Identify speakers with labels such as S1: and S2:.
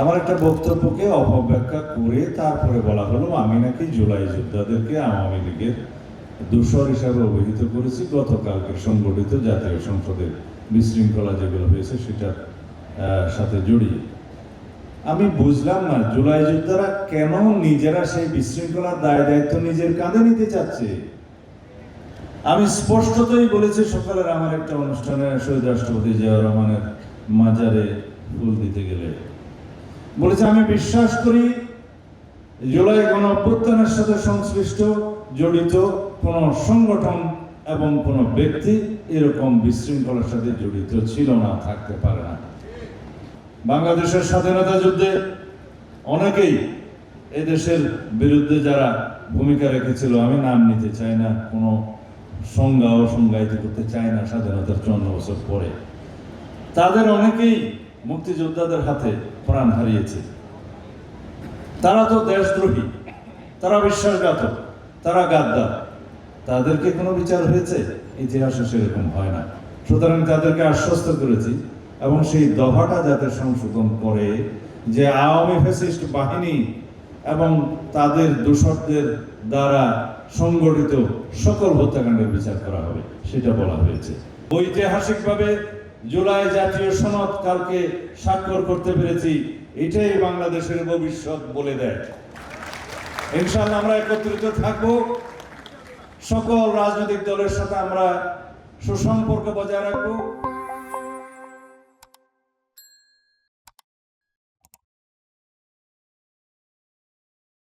S1: আমার একটা বক্তব্যকে অপব্যাখ্যা করে তারপরে বলা হলো, আমি নাকি জুলাই যোদ্ধাদেরকে আওয়ামী লীগের দূষর হিসাবে অভিহিত করেছি। গতকালকে সংগঠিত জাতীয় সংসদের বিশৃঙ্খলা যেগুলো হয়েছে সেটার সাথে জড়িয়ে। আমি বুঝলাম না, জুলাই যোদ্ধারা কেন নিজেরা সেই বিশৃঙ্খলার দায় দায়িত্ব নিজের কাঁধে নিতে চাচ্ছে? আমি স্পষ্টতই বলেছি, সকালের আমার একটা অনুষ্ঠানে শহীদ রাষ্ট্রপতি জিয়াউর রহমানের মাজারে ফুল দিতে গেলে বলেছে, আমি বিশ্বাস করি জুলাই গণ অভ্যুত্থানের সাথে সংশ্লিষ্ট, জড়িত কোন সংগঠন এবং কোন ব্যক্তি এরকম বিশৃঙ্খলার সাথে জড়িত ছিল না, থাকতে পারে না। বাংলাদেশের স্বাধীনতা যুদ্ধে অনেকেই এদেশের বিরুদ্ধে যারা ভূমিকা রেখেছিল, আমি নাম নিতে চাই না, কোনো সংজ্ঞা ও সংজ্ঞায়িত করতে চাই না স্বাধীনতার চন্দ্র বছর পরে। তাদের অনেকেই মুক্তিযোদ্ধাদের হাতে প্রাণ হারিয়েছে। তারা তো দেশদ্রোহী, তারা বিশ্বাসঘাতক, তারা গাদ্দার। তাদেরকে কোনো বিচার হয়েছে? ইতিহাসে সেরকম হয় না। সুতরাং তাদেরকে আশ্বস্ত করেছি এবং সেই দফাটা যাতে সংশোধন করে যে আওয়ামী ফ্যাসিস্ট বাহিনী এবং তাদের দূষকদের দ্বারা সংগঠিত সকল হত্যাকাণ্ডের বিচার করা হবে, সেটা বলা হয়েছে। ঐতিহাসিকভাবে জুলাই জাতীয় সনদ কালকে স্বাক্ষর করতে পেরেছি, এটাই বাংলাদেশের ভবিষ্যৎ বলে দেয়। ইনশাল্লাহ আমরা একত্রিত থাকব। সকল রাজনৈতিক দলের সাথে আমরা সুসম্পর্ক বজায় রাখব।